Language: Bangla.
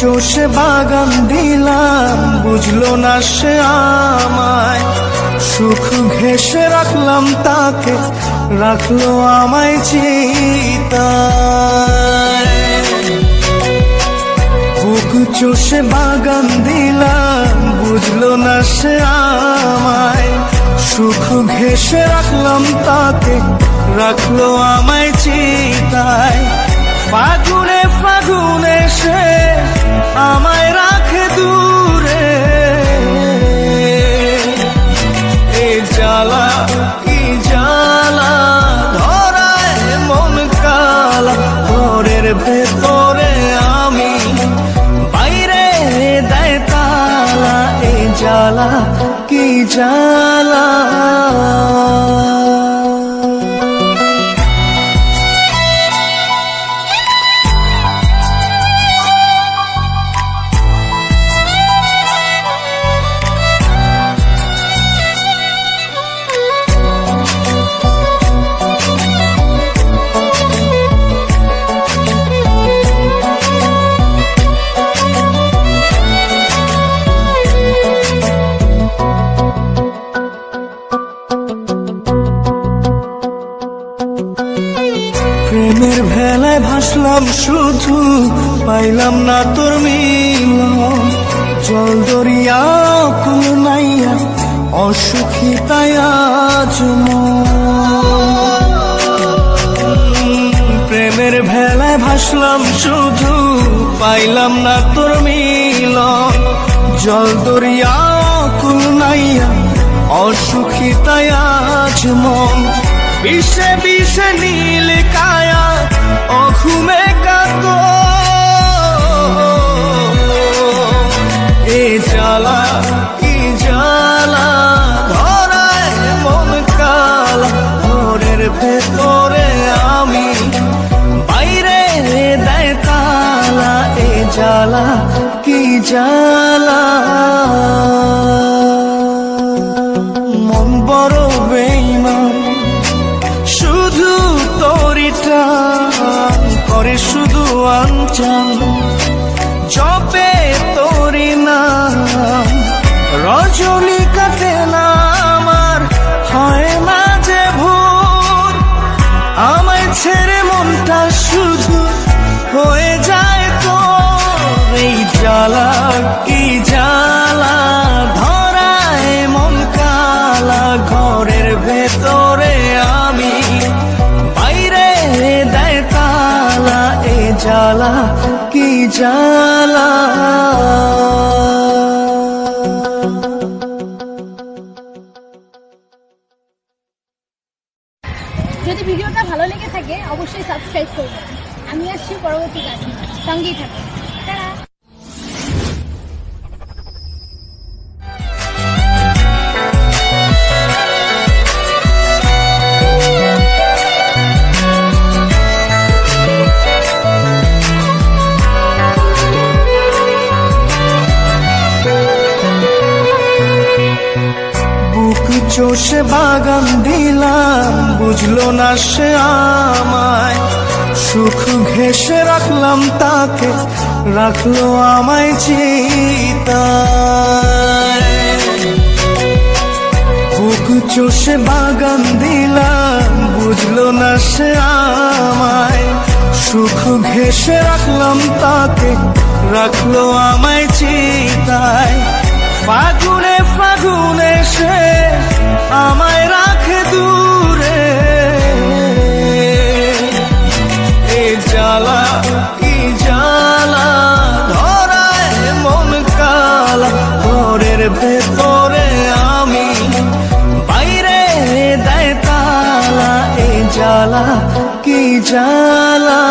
চষে বাগান দিলাম, বুঝলো না সে আমায়। সুখ ঘেসে রাখলাম তাকে, রাখল আমায় চিতায়। বুক চষে বাগান দিলাম, বুঝলো না সে আমায়। সুখ ঘেসে রাখলাম তাকে, রাখল আমায় চিতায়। ফাগুনে ফাগুনে সে আমায় রাখে দূরে। এ জ্বালা, কি জ্বালা, ধরায় মন কালা। ঘরের ভেতরে আমি, বাইরে দেয় তালা। এ জ্বালা, কি জ্বালা প্রেমের ভেলায় ভাসলাম শুধু, পাইলাম না তোর মিলন জল দরিয়া কুল নাইয়া, অসুখী তাই আজ প্রেমের ভেলায় ভাসলাম শুধু, পাইলাম না তোর মিলন জল দরিয়া কুল নাইয়া, অসুখী তাই আজ বিষে বিষে নীল কায়া, অঘুমে কাত এ জ্বালা, কি জ্বালা, ধরায় মন কালা, ঘরের ভেতরে আমি, বাইরে দেয় তালা। এ জ্বালা, কি জ্বালা। মন বড় বেইমান আঞ্চান জপে তোরি নাম। রজনী না আমার হয় না যে আমায় ছেড়ে মনটা শুধু হয়ে যায় তো এই জ্বালা কি জ্বালা, কি জ্বালা? যদি ভিডিওটা ভালো লেগে থাকে, অবশ্যই সাবস্ক্রাইব করবেন। আমি আসছি পরবর্তী কাজে সঙ্গেই থাকুন। চষে বাগান দিলাম, বুঝলো না সে আমায়। সুখ ঘেসে রাখলাম তাকে, রাখল আমায় বুক চষে বাগান দিলাম, বুঝলো না সে আমায়। সুখ ঘেসে রাখলাম তাকে, রাখল আমায় জ্বালা কি জ্বালা?